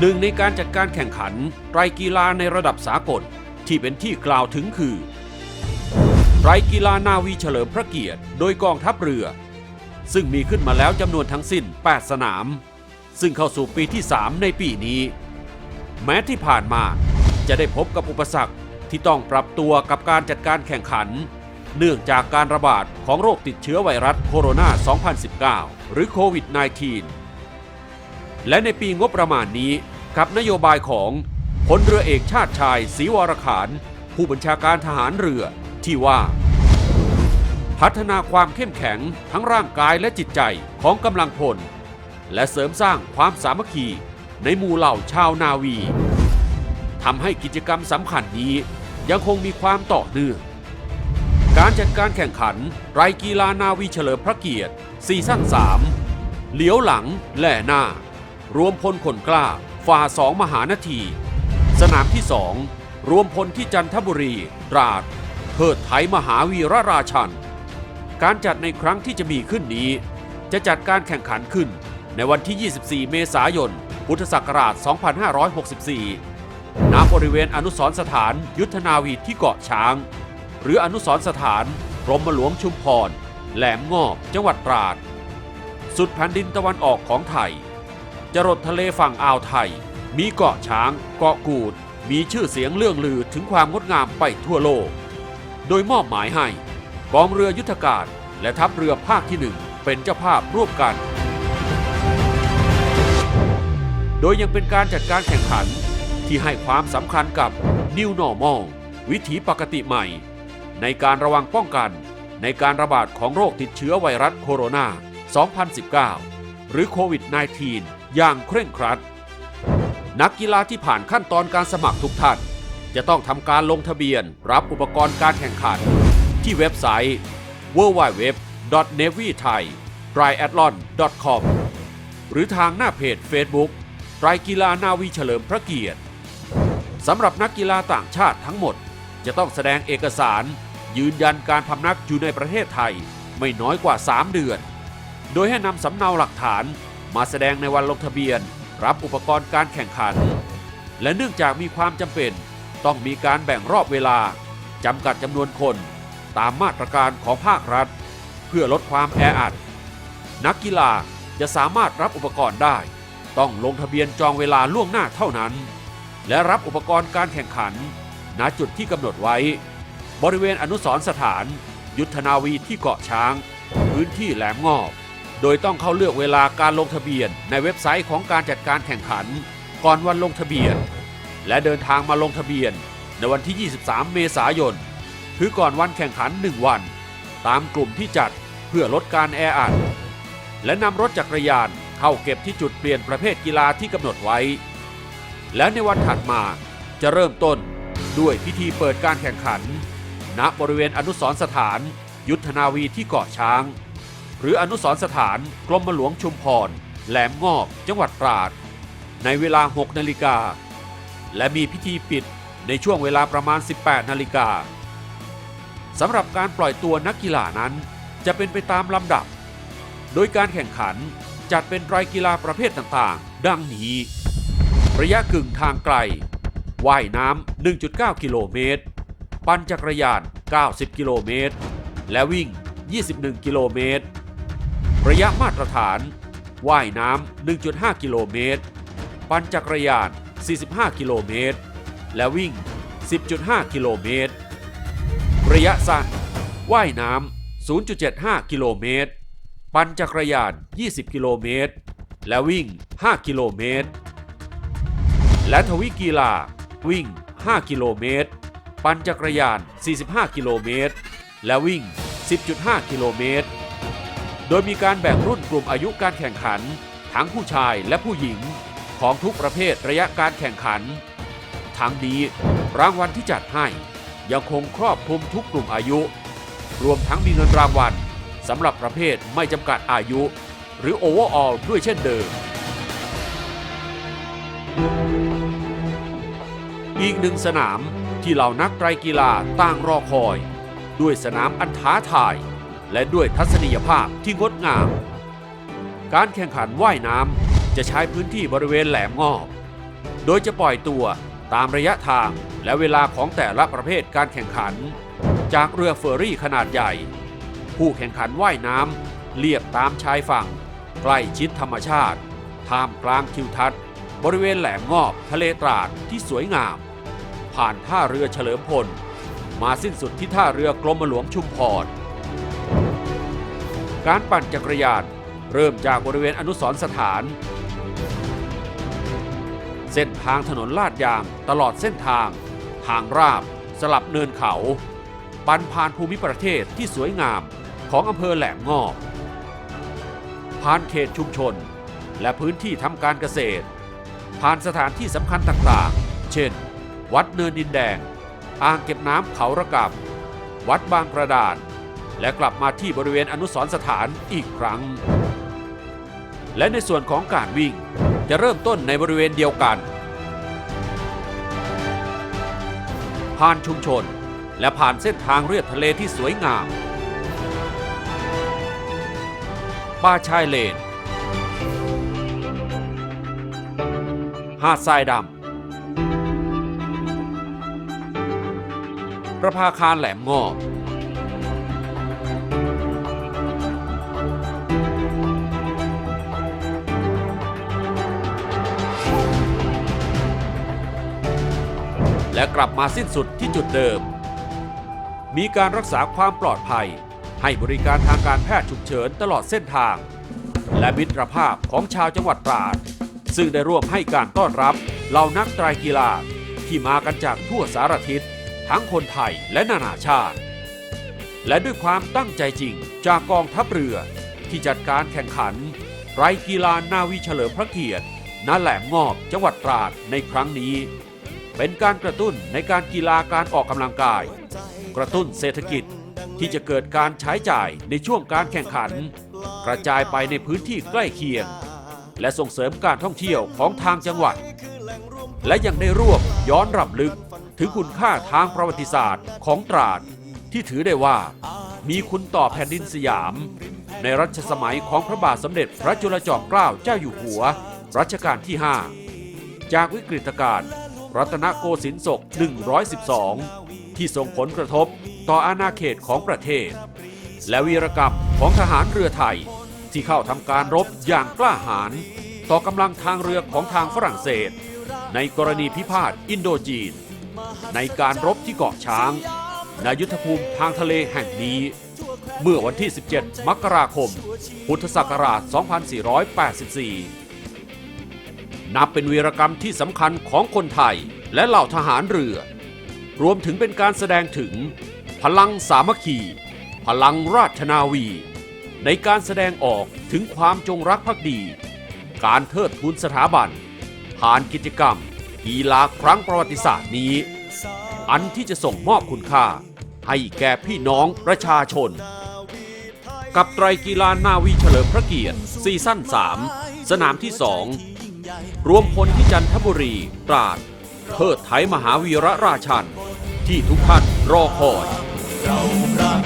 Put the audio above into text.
หนึ่งในการจัดการแข่งขันไตรกีฬาในระดับสากลที่เป็นที่กล่าวถึงคือไตรกีฬานาวีเฉลิมพระเกียรติ โดยกองทัพเรือ ซึ่งมีขึ้นมาแล้วจำนวนทั้งสิ้น 8 สนาม ซึ่งเข้าสู่ปีที่ 3 ในปีนี้ แม้ที่ผ่านมาจะได้พบกับอุปสรรคที่ต้องปรับตัวกับการจัดการแข่งขัน เนื่องจากการระบาดของโรคติดเชื้อไวรัสโคโรนา 2019 หรือโควิด -19 และในปีงบประมาณนี้กับนโยบายของพลเรือเอกชาติชายศรีวรขาน ผู้บัญชาการทหารเรือที่ว่า พัฒนาความเข้มแข็งทั้งร่างกายและจิตใจของกำลังพล และเสริมสร้างความสามัคคีในหมู่เหล่าชาวนาวีทำให้กิจกรรมสำคัญนี้ยังคงมีความต่อเนื่อง การจัดการแข่งขันไรกีฬานาวีเฉลิมพระเกียรติซีซั่น3 เหลียวหลังแหล่หน้า รวมพลคนกล้าฝ่าสองมหานาที สนามที่สองรวมพลที่จันทบุรี ตราดเทิดไทยมหาวีรราชัน การจัดในครั้งที่จะมีขึ้นนี้ จะจัดการแข่งขันขึ้นในวันที่ 24 เมษายน พุทธศักราช 2564 ณ บริเวณอนุสรสถานยุทธนาวีที่เกาะช้าง หรืออนุสรสถานกรมหลวงชุมพร แหลมงอบ จังหวัดตราด สุดแผ่นดินตะวันออกของไทย จรดทะเลฝั่งอ่าวไทย มีเกาะช้าง เกาะกูด มีชื่อเสียงเรื่องลือถึงความงดงามไปทั่วโลก โดยมอบหมายให้กองเรือยุทธการและทัพเรือภาคที่หนึ่งเป็นเจ้าภาพร่วมกัน โดยยังเป็นการจัดการแข่งขันที่ให้ความสำคัญกับ New Normal วิถีปกติใหม่ ในการระวังป้องกันในการระบาดของโรคติดเชื้อไวรัสโคโรนา 2019 หรือโควิด -19 อย่างเคร่งครัด นักกีฬาที่ผ่านขั้นตอนการสมัครทุกท่าน จะต้องทำการลงทะเบียนรับอุปกรณ์การแข่งขัน ที่เว็บไซต์ www.navythai-triathlon.com หรือทางหน้าเพจ Facebook ไตรกีฬานาวีเฉลิมพระเกียรติสำหรับนักกีฬาต่างชาติทั้งหมด จะต้องแสดงเอกสารยืนยันการพำนักอยู่ในประเทศไทย ไม่น้อยกว่า 3 เดือน โดยให้นำสำเนาหลักฐาน มาแสดงในวันลงทะเบียน รับอุปกรณ์การแข่งขัน และเนื่องจากมีความจำเป็น ต้องมีการแบ่งรอบเวลาจำกัดจำนวนคนตามมาตรการของภาครัฐ เพื่อลดความแออัด นักกีฬาจะสามารถรับอุปกรณ์ได้ ต้องลงทะเบียนจองเวลาล่วงหน้าเท่านั้น และรับอุปกรณ์การแข่งขัน ณจุดที่กำหนดไว้ บริเวณอนุสรณ์สถาน ยุทธนาวีที่เกาะช้าง พื้นที่แหลมงอบ โดยต้องเข้าเลือกเวลาการลงทะเบียนในเว็บไซต์ของการจัดการแข่งขัน ก่อนวันลงทะเบียน และเดินทางมาลงทะเบียน ในวันที่ 23 เมษายน คือก่อนวันแข่งขัน 1 วัน ตามกลุ่มที่จัดเพื่อลดการแออัดและนำรถจักรยานเข้าเก็บที่จุดเปลี่ยนประเภทกีฬาที่กำหนดไว้ และในวันถัดมาจะเริ่มต้นด้วยพิธีเปิดการแข่งขัน ณบริเวณอนุสรสถาน ยุทธนาวีที่เกาะช้าง หรืออนุสรสถานกรมหลวงชุมพร แหลมงอบ จังหวัดตราด ในเวลา 6 นาฬิกา และมีพิธีปิดในช่วงเวลาประมาณ 18 นาฬิกาสำหรับการปล่อยตัวนักกีฬานั้น จะเป็นไปตามลำดับ โดยการแข่งขันจัดเป็นไตรกีฬาประเภทต่างๆ ดังนี้ ระยะกึ่งทางไกล ว่ายน้ำ 1.9 กิโลเมตร ปั่นจักรยาน 90 กิโลเมตร และวิ่ง 21 กิโลเมตร ระยะมาตรฐาน ว่ายน้ำ 1.5 กิโลเมตร ปั่นจักรยาน 45 กิโลเมตร และวิ่ง 10.5 กิโลเมตร ระยะสั้น ว่ายน้ำ 0.75 กิโลเมตร ปั่นจักรยาน 20 กิโลเมตร และวิ่ง 5 กิโลเมตร และทวิกีฬา วิ่ง 5 กิโลเมตร ปั่นจักรยาน 45 กิโลเมตร และวิ่ง 10.5 กิโลเมตร โดยมีการแบ่งรุ่นกลุ่มอายุการแข่งขัน ทั้งผู้ชายและผู้หญิง ของทุกประเภทระยะการแข่งขัน ทั้งนี้รางวัลที่จัดให้ยังคงครอบคลุมทุกกลุ่มอายุ รวมทั้งมีเงินรางวัลสำหรับประเภทไม่จำกัดอายุ หรือ Overall ด้วยเช่นเดิม อีกหนึ่งสนามที่เหล่านักไตรกีฬาต่างรอคอย ด้วยสนามอันท้าทาย และด้วยทัศนียภาพที่งดงาม การแข่งขันว่ายน้ำจะใช้พื้นที่บริเวณแหลมงอบ โดยจะปล่อยตัวตามระยะทางและเวลาของแต่ละประเภทการแข่งขัน จากเรือเฟอร์รี่ขนาดใหญ่ ผู้แข่งขันว่ายน้ำเลียบตามชายฝั่ง ใกล้ชิดธรรมชาติท่ามกลางทิวทัศน์ บริเวณแหลมงอบทะเลตราดที่สวยงาม ผ่านท่าเรือเฉลิมพล มาสิ้นสุดที่ท่าเรือกรมหลวงชุมพร การปั่นจักรยาน เริ่มจากบริเวณอนุสรสถาน เส้นทางถนนลาดยางตลอดเส้นทาง ทางราบ สลับเนินเขา ปั่นผ่านภูมิประเทศที่สวยงามของอำเภอแหลมงอบผ่านเขตชุมชน และพื้นที่ทำการเกษตร ผ่านสถานที่สำคัญต่างๆ เช่น วัดเนินดินแดง อ่างเก็บน้ำเขาระกับ วัดบางกระดาน และกลับมาที่บริเวณอนุสรสถานอีกครั้ง และในส่วนของการวิ่งจะเริ่มต้นในบริเวณเดียวกัน ผ่านชุมชน และผ่านเส้นทางเรียบทะเลที่สวยงามป่าชายเลน หาดทรายดำประภาคารแหลมงอบ และกลับมาสิ้นสุดที่จุดเดิม มีการรักษาความปลอดภัย ให้บริการทางการแพทย์ฉุกเฉินตลอดเส้นทาง และมิตรภาพของชาวจังหวัดตราด ซึ่งได้ร่วมให้การต้อนรับเหล่านักไตรกีฬาที่มากันจากทั่วสารทิศทั้งคนไทยและนานาชาติ และด้วยความตั้งใจจริงจากกองทัพเรือที่จัดการแข่งขันไรกีฬานาวีเฉลิมพระเกียรติณแหลมงอบจังหวัดตราดในครั้งนี้ เป็นการกระตุ้นในการกีฬาการออกกำลังกาย กระตุ้นเศรษฐกิจที่จะเกิดการใช้จ่ายในช่วงการแข่งขัน กระจายไปในพื้นที่ใกล้เคียง และส่งเสริมการท่องเที่ยวของทางจังหวัด และยังได้ร่วมย้อนรำลึกถึงคุณค่าทางประวัติศาสตร์ของตราด ที่ถือได้ว่า มีคุณต่อแผ่นดินสยาม ในรัชสมัยของพระบาทสมเด็จพระจุลจอมเกล้าเจ้าอยู่หัว รัชกาลที่ 5 จากวิกฤตการณ์ รัตนโกสินทร์ศก 112 ที่ส่งผลกระทบต่ออาณาเขตของประเทศ และวีรกรรมของทหารเรือไทย ที่เข้าทำการรบอย่างกล้าหาญต่อกำลังทางเรือของทางฝรั่งเศส ในกรณีพิพาทอินโดจีน ในการรบที่เกาะช้างในยุทธภูมิทางทะเลแห่งนี้ เมื่อวันที่ 17 มกราคม พุทธศักราช 2484 นับเป็นวีรกรรมที่สำคัญของคนไทยและเหล่าทหารเรือ รวมถึงเป็นการแสดงถึง พลังสามัคคี พลังราชนาวี ในการแสดงออกถึงความจงรักภักดี การเทิดทูนสถาบัน ผ่านกิจกรรม กีฬาครั้งประวัติศาสตร์นี้ อันที่จะส่งมอบคุณค่า ให้แก่พี่น้องประชาชน กับไตรกีฬานาวีเฉลิมพระเกียรติซีซั่น 3 สนามที่ 2 รวมพลที่จันทบุรี ตราดเทิดไทยมหาวีระราชัน ที่ทุกท่านรอคอยเราระชารวมใจไทย